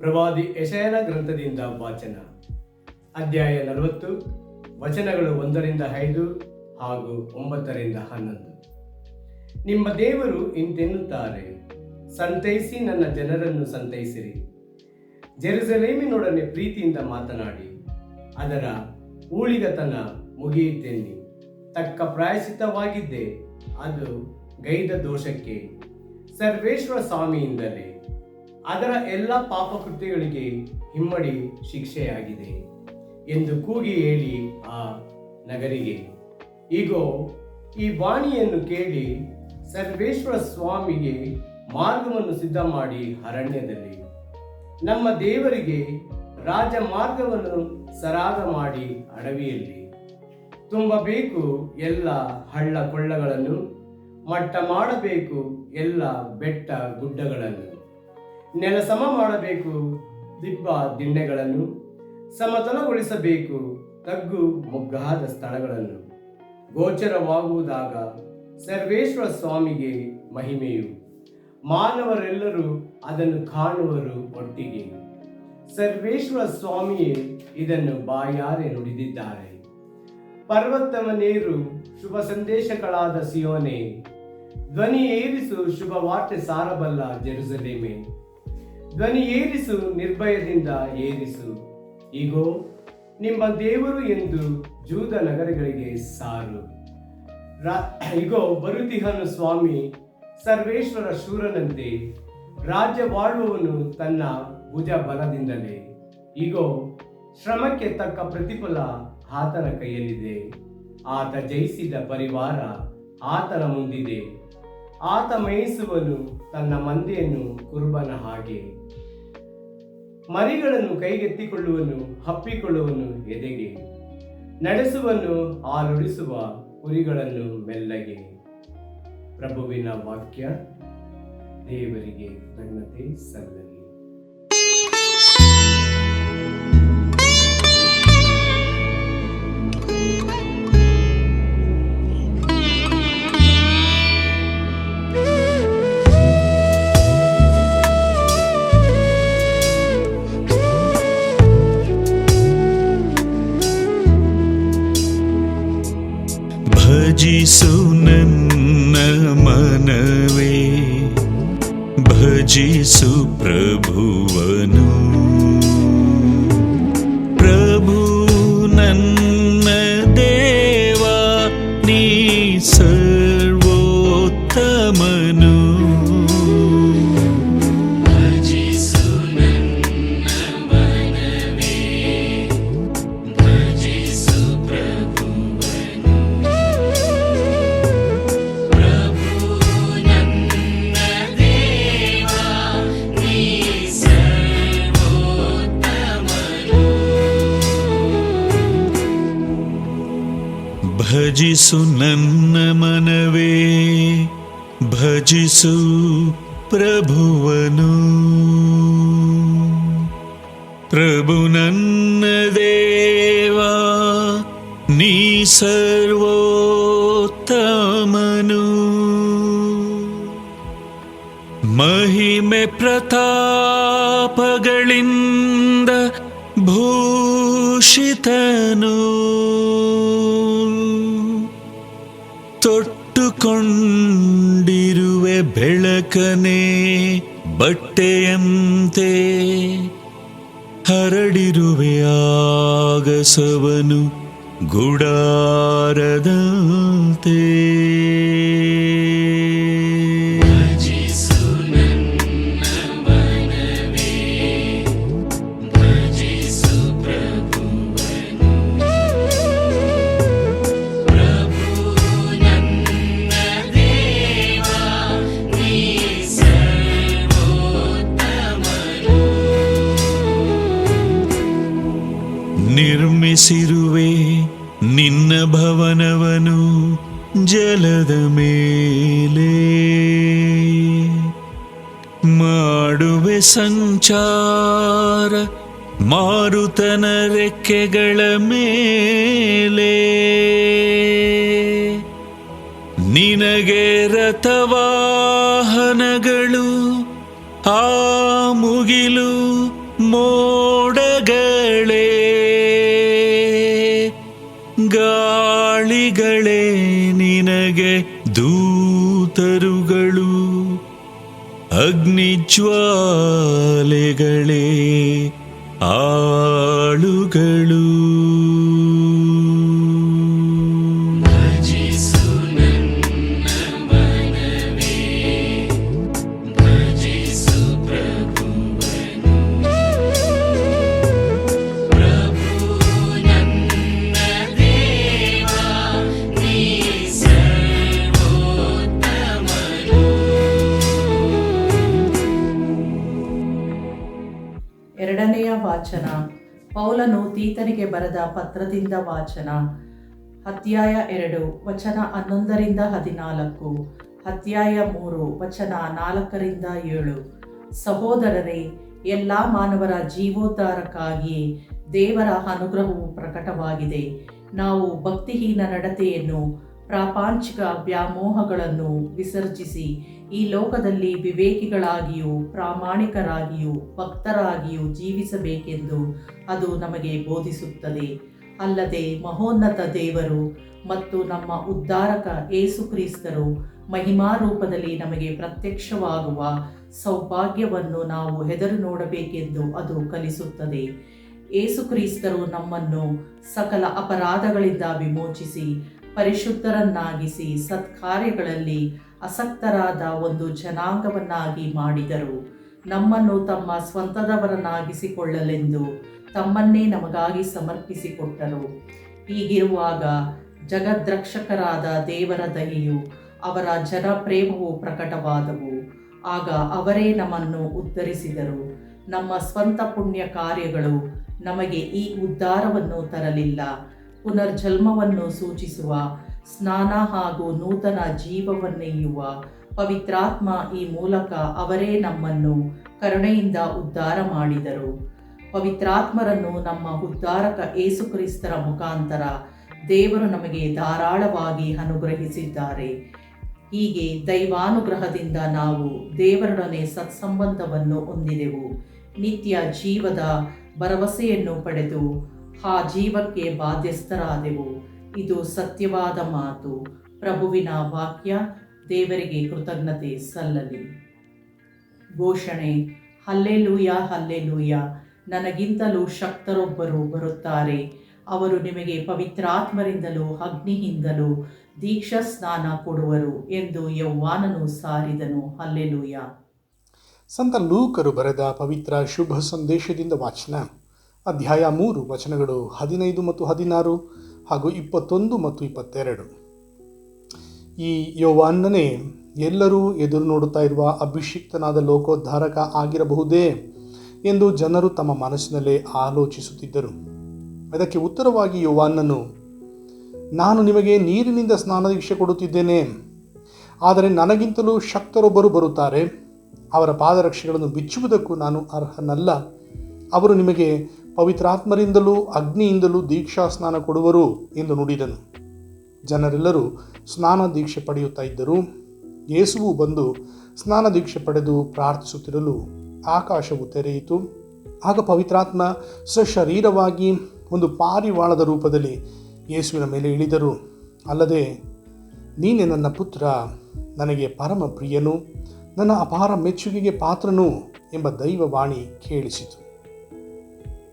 ಪ್ರವಾದಿ ಯಶಯನ ಗ್ರಂಥದಿಂದ ವಾಚನ. ಅಧ್ಯಾಯ ನಲವತ್ತು, ವಚನಗಳು ಒಂದರಿಂದ ಐದು ಹಾಗೂ ಒಂಬತ್ತರಿಂದ ಹನ್ನೊಂದು. ನಿಮ್ಮ ದೇವರು ಇಂತೆನ್ನುತ್ತಾರೆ, ಸಂತೈಸಿ ನನ್ನ ಜನರನ್ನು ಸಂತೈಸಿರಿ. ಜೆರುಸಲೇಮಿನೊಡನೆ ಪ್ರೀತಿಯಿಂದ ಮಾತನಾಡಿ, ಅದರ ಊಳಿಗತನ ಮುಗಿಯಿತೆನ್ನಿ. ತಕ್ಕ ಪ್ರಾಯಶಿತವಾಗಿದ್ದೆ ಅದು ಗೈದ ದೋಷಕ್ಕೆ, ಸರ್ವೇಶ್ವರ ಸ್ವಾಮಿಯಿಂದಲೇ. ಅದರ ಎಲ್ಲ ಪಾಪಕೃತ್ಯಗಳಿಗೆ ಹಿಮ್ಮಡಿ ಶಿಕ್ಷೆಯಾಗಿದೆ ಎಂದು ಕೂಗಿ ಹೇಳಿ ಆ ನಗರಿಗೆ. ಈಗ, ಈ ವಾಣಿಯನ್ನು ಕೇಳಿ ಸರ್ವೇಶ್ವರ ಸ್ವಾಮಿಗೆ ಮಾರ್ಗವನ್ನು ಸಿದ್ಧ ಮಾಡಿ ಅರಣ್ಯದಲ್ಲಿ. ನಮ್ಮ ದೇವರಿಗೆ ರಾಜ ಮಾರ್ಗವನ್ನು ಸರಾಗ ಮಾಡಿ ಅಡವಿಯಲ್ಲಿ. ತುಂಬಬೇಕು ಎಲ್ಲ ಹಳ್ಳ ಕೊಳ್ಳಗಳನ್ನು, ಮಟ್ಟ ಮಾಡಬೇಕು ಎಲ್ಲ ಬೆಟ್ಟ ಗುಡ್ಡಗಳನ್ನು. ನೆಲ ಸಮ ಮಾಡಬೇಕು, ದಿಬ್ಬ ದಿಣ್ಣೆಗಳನ್ನು ಸಮತಲಗೊಳಿಸಬೇಕು, ತಗ್ಗು ಮೊಗ್ಗಾದ ಸ್ಥಳಗಳನ್ನು. ಗೋಚರವಾಗುವುದಾಗ ಸರ್ವೇಶ್ವರ ಸ್ವಾಮಿಗೆ ಮಹಿಮೆಯು. ಮಾನವರೆಲ್ಲರೂ ಅದನ್ನು ಕಾಣುವರು ಒಟ್ಟಿಗೆ. ಸರ್ವೇಶ್ವರ ಸ್ವಾಮಿಯೇ ಇದನ್ನು ಬಾಯಾರೆ ನುಡಿದಿದ್ದಾರೆ. ಪರ್ವತವನೇರು ಶುಭ ಸಂದೇಶಗಳಾದ ಸಿಯೋನೆ, ಧ್ವನಿ ಏರಿಸು ಶುಭ ವಾರ್ತೆ ಸಾರಬಲ್ಲ ಜೆರುಸಲೇಮೆ. ಧ್ವನಿ ಏರಿಸು, ನಿರ್ಭಯದಿಂದ ಏರಿಸು. ಈಗೋ ನಿಮ್ಮ ದೇವರು ಎಂದು ಜೂದ ನಗರಗಳಿಗೆ ಸಾರು. ಇಗೋ ಬರುತಿಹನು ಸ್ವಾಮಿ, ಸರ್ವೇಶ್ವರ ಶೂರನಂತೆ ರಾಜ್ಯವಾಳುವವನು ತನ್ನ ಭುಜ ಬಲದಿಂದಲೇ. ಈಗೋ ಶ್ರಮಕ್ಕೆ ತಕ್ಕ ಪ್ರತಿಫಲ ಆತನ ಕೈಯಲ್ಲಿದೆ. ಆತ ಜಯಿಸಿದ ಪರಿವಾರ ಆತನ ಮುಂದಿದೆ. ಆತ ಮೇಯಿಸುವನು ತನ್ನ ಮಂದೆಯನ್ನು ಕುರುಬನ ಹಾಗೆ. ಮರಿಗಳನ್ನು ಕೈಗೆತ್ತಿಕೊಳ್ಳುವನು, ಹಪ್ಪಿಕೊಳ್ಳುವನು ಎದೆಗೆ. ನಡೆಸುವನು ಆಲುಡಿಸುವ ಕುರಿಗಳನ್ನು ಮೆಲ್ಲಗೆ. ಪ್ರಭುವಿನ ವಾಕ್ಯ, ದೇವರಿಗೆ ಕೃತಜ್ಞತೆ ಸಲ್ಲಲಿ. भजिसु नन्न मनवे। भजिसु प्रभुवन ಭಜಿಸು ನನ್ನ ಮನವೇ ಭಜಿಸು ಪ್ರಭುವನು. ಪ್ರಭು ನನ್ನ ದೇವಾ ನೀ ಸರ್ವೋತ್ತಮನು. ಮಹಿಮೆ ಪ್ರತಾಪಗಳಿಂದ ಭೂಷಿತನು ತೊಟ್ಟುಕೊಂಡಿರುವೆ ಬೆಳಕನೆ ಬಟ್ಟೆಯಂತೆ ಹರಡಿರುವೆ ಆಗಸವನು ಗುಡಾರದಂತೆ. ನಿರ್ಮಿಸಿರುವೆ ನಿನ್ನ ಭವನವನು ಜಲದ ಮೇಲೆ. ಮಾಡುವೆ ಸಂಚಾರ ಮಾರುತನ ರೆಕ್ಕೆಗಳ ಮೇಲೆ. ನಿನಗೆ ರಥವಾಹನಗಳು ಆ ಮುಗಿಲು ಮೋಡಗಳೇ ಗಾಳಿಗಳೇ ನಿನಗೆ ದೂತರುಗಳು. ಅಗ್ನಿಜ್ವಾಲೆಗಳೇ ಆಳುಗಳು. ವಾಚನ. ಪೌಲನು ತೀತನಿಗೆ ಬರೆದ ಪತ್ರದಿಂದ ವಾಚನ. ಅಧ್ಯಾಯ ಎರಡು, ವಚನ ಹನ್ನೊಂದರಿಂದ ಹದಿನಾಲ್ಕು. ಅಧ್ಯಾಯ ಮೂರು, ವಚನ ನಾಲ್ಕರಿಂದ ಏಳು. ಸಹೋದರರೇ, ಎಲ್ಲ ಮಾನವರ ಜೀವೋದ್ಧಾರಕ್ಕಾಗಿ ದೇವರ ಅನುಗ್ರಹವು ಪ್ರಕಟವಾಗಿದೆ. ನಾವು ಭಕ್ತಿಹೀನ ನಡತೆಯನ್ನು ಪ್ರಾಪಂಚಿಕ ವ್ಯಾಮೋಹಗಳನ್ನು ವಿಸರ್ಜಿಸಿ ಈ ಲೋಕದಲ್ಲಿ ವಿವೇಕಿಗಳಾಗಿಯೂ ಪ್ರಾಮಾಣಿಕರಾಗಿಯೂ ಭಕ್ತರಾಗಿಯೂ ಜೀವಿಸಬೇಕೆಂದು ಅದು ನಮಗೆ ಬೋಧಿಸುತ್ತದೆ. ಅಲ್ಲದೆ ಮಹೋನ್ನತ ದೇವರು ಮತ್ತು ನಮ್ಮ ಉದ್ಧಾರಕ ಏಸು ಕ್ರಿಸ್ತರು ಮಹಿಮಾ ರೂಪದಲ್ಲಿ ನಮಗೆ ಪ್ರತ್ಯಕ್ಷವಾಗುವ ಸೌಭಾಗ್ಯವನ್ನು ನಾವು ಹೆದರು ನೋಡಬೇಕೆಂದು ಅದು ಕಲಿಸುತ್ತದೆ. ಏಸು ಕ್ರಿಸ್ತರು ನಮ್ಮನ್ನು ಸಕಲ ಅಪರಾಧಗಳಿಂದ ವಿಮೋಚಿಸಿ ಪರಿಶುದ್ಧರನ್ನಾಗಿಸಿ ಸತ್ಕಾರ್ಯಗಳಲ್ಲಿ ಅಸಕ್ತರಾದ ಒಂದು ಜನಾಂಗವನ್ನಾಗಿ ಮಾಡಿದರು. ನಮ್ಮನ್ನು ತಮ್ಮ ಸ್ವಂತದವರನ್ನಾಗಿಸಿಕೊಳ್ಳಲೆಂದು ತಮ್ಮನ್ನೇ ನಮಗಾಗಿ ಸಮರ್ಪಿಸಿಕೊಟ್ಟರು. ಹೀಗಿರುವಾಗ ಜಗದ್ರಕ್ಷಕರಾದ ದೇವರ ದಯೆಯು ಅವರ ಜನಪ್ರೇಮವು ಪ್ರಕಟವಾದವು. ಆಗ ಅವರೇ ನಮ್ಮನ್ನು ಉದ್ಧರಿಸಿದರು. ನಮ್ಮ ಸ್ವಂತ ಪುಣ್ಯ ಕಾರ್ಯಗಳು ನಮಗೆ ಈ ಉದ್ಧಾರವನ್ನು ತರಲಿಲ್ಲ. ಪುನರ್ಜನ್ಮವನ್ನು ಸೂಚಿಸುವ, ಸ್ನಾನ ಹಾಗೂ ನೂತನ ಜೀವವನ್ನೆಯ್ಯುವ ಪವಿತ್ರಾತ್ಮ ಈ ಮೂಲಕ ಅವರೇ ನಮ್ಮನ್ನು ಕರುಣೆಯಿಂದ ಉದ್ಧಾರ ಮಾಡಿದರು. ಪವಿತ್ರಾತ್ಮರನ್ನು ನಮ್ಮ ಉದ್ಧಾರಕ ಏಸುಕ್ರಿಸ್ತರ ಮುಖಾಂತರ ದೇವರು ನಮಗೆ ಧಾರಾಳವಾಗಿ ಅನುಗ್ರಹಿಸಿದ್ದಾರೆ. ಹೀಗೆ ದೈವಾನುಗ್ರಹದಿಂದ ನಾವು ದೇವರೊಡನೆ ಸತ್ಸಂಬಂಧವನ್ನು ಹೊಂದಿದೆವು. ನಿತ್ಯ ಜೀವದ ಭರವಸೆಯನ್ನು ಪಡೆದು ಆ ಜೀವಕ್ಕೆ ಬಾಧ್ಯಸ್ಥರಾದೆವು. ಇದು ಸತ್ಯವಾದ ಮಾತು. ಪ್ರಭುವಿನ ವಾಕ್ಯ ದೇವರಿಗೆ ಕೃತಜ್ಞತೆ ಸಲ್ಲಲಿ. ಘೋಷಣೆ, ಹಲ್ಲೆಲೂಯ ಹಲ್ಲೆಲೂಯ, ನನಗಿಂತಲೂ ಶಕ್ತರೊಬ್ಬರು ಬರುತ್ತಾರೆ. ಅವರು ನಿಮಗೆ ಪವಿತ್ರಾತ್ಮರಿಂದಲೂ ಅಗ್ನಿಯಿಂದಲೂ ದೀಕ್ಷಾ ಸ್ನಾನ ಕೊಡುವರು ಎಂದು ಯೌವಾನನು ಸಾರಿದನು. ಹಲ್ಲೆಲೂಯ. ಸಂತ ಲೂಕರು ಬರೆದ ಪವಿತ್ರ ಶುಭ ಸಂದೇಶದಿಂದ ವಾಚನ. ಅಧ್ಯಾಯ ಮೂರು, ವಚನಗಳು ಹದಿನೈದು ಮತ್ತು ಹದಿನಾರು ಹಾಗೂ ಇಪ್ಪತ್ತೊಂದು ಮತ್ತು ಇಪ್ಪತ್ತೆರಡು. ಈ ಯೋವಾನ್ನನೇ ಎಲ್ಲರೂ ಎದುರು ನೋಡುತ್ತಾ ಇರುವ ಅಭಿಷಿಕ್ತನಾದ ಲೋಕೋದ್ಧಾರಕ ಆಗಿರಬಹುದೇ ಎಂದು ಜನರು ತಮ್ಮ ಮನಸ್ಸಿನಲ್ಲೇ ಆಲೋಚಿಸುತ್ತಿದ್ದರು. ಅದಕ್ಕೆ ಉತ್ತರವಾಗಿ ಯೋವಾನ್ನನು ನಾನು ನಿಮಗೆ ನೀರಿನಿಂದ ಸ್ನಾನ ದೀಕ್ಷೆ ಕೊಡುತ್ತಿದ್ದೇನೆ. ಆದರೆ ನನಗಿಂತಲೂ ಶಕ್ತರೊಬ್ಬರು ಬರುತ್ತಾರೆ. ಅವರ ಪಾದರಕ್ಷೆಗಳನ್ನು ಬಿಚ್ಚುವುದಕ್ಕೂ ನಾನು ಅರ್ಹನಲ್ಲ. ಅವರು ನಿಮಗೆ ಪವಿತ್ರಾತ್ಮರಿಂದಲೂ ಅಗ್ನಿಯಿಂದಲೂ ದೀಕ್ಷಾ ಸ್ನಾನ ಕೊಡುವರು ಎಂದು ನುಡಿದನು. ಜನರೆಲ್ಲರೂ ಸ್ನಾನ ದೀಕ್ಷೆ ಪಡೆಯುತ್ತಾ ಇದ್ದರು. ಯೇಸುವು ಬಂದು ಸ್ನಾನ ದೀಕ್ಷೆ ಪಡೆದು ಪ್ರಾರ್ಥಿಸುತ್ತಿರಲು ಆಕಾಶವು ತೆರೆಯಿತು. ಆಗ ಪವಿತ್ರಾತ್ಮ ಸಶರೀರವಾಗಿ ಒಂದು ಪಾರಿವಾಳದ ರೂಪದಲ್ಲಿ ಯೇಸುವಿನ ಮೇಲೆ ಇಳಿದರು. ಅಲ್ಲದೆ, ನೀನೆ ನನ್ನ ಪುತ್ರ, ನನಗೆ ಪರಮ ಪ್ರಿಯನು, ನನ್ನ ಅಪಾರ ಮೆಚ್ಚುಗೆಗೆ ಪಾತ್ರನು ಎಂಬ ದೈವವಾಣಿ ಕೇಳಿಸಿತು.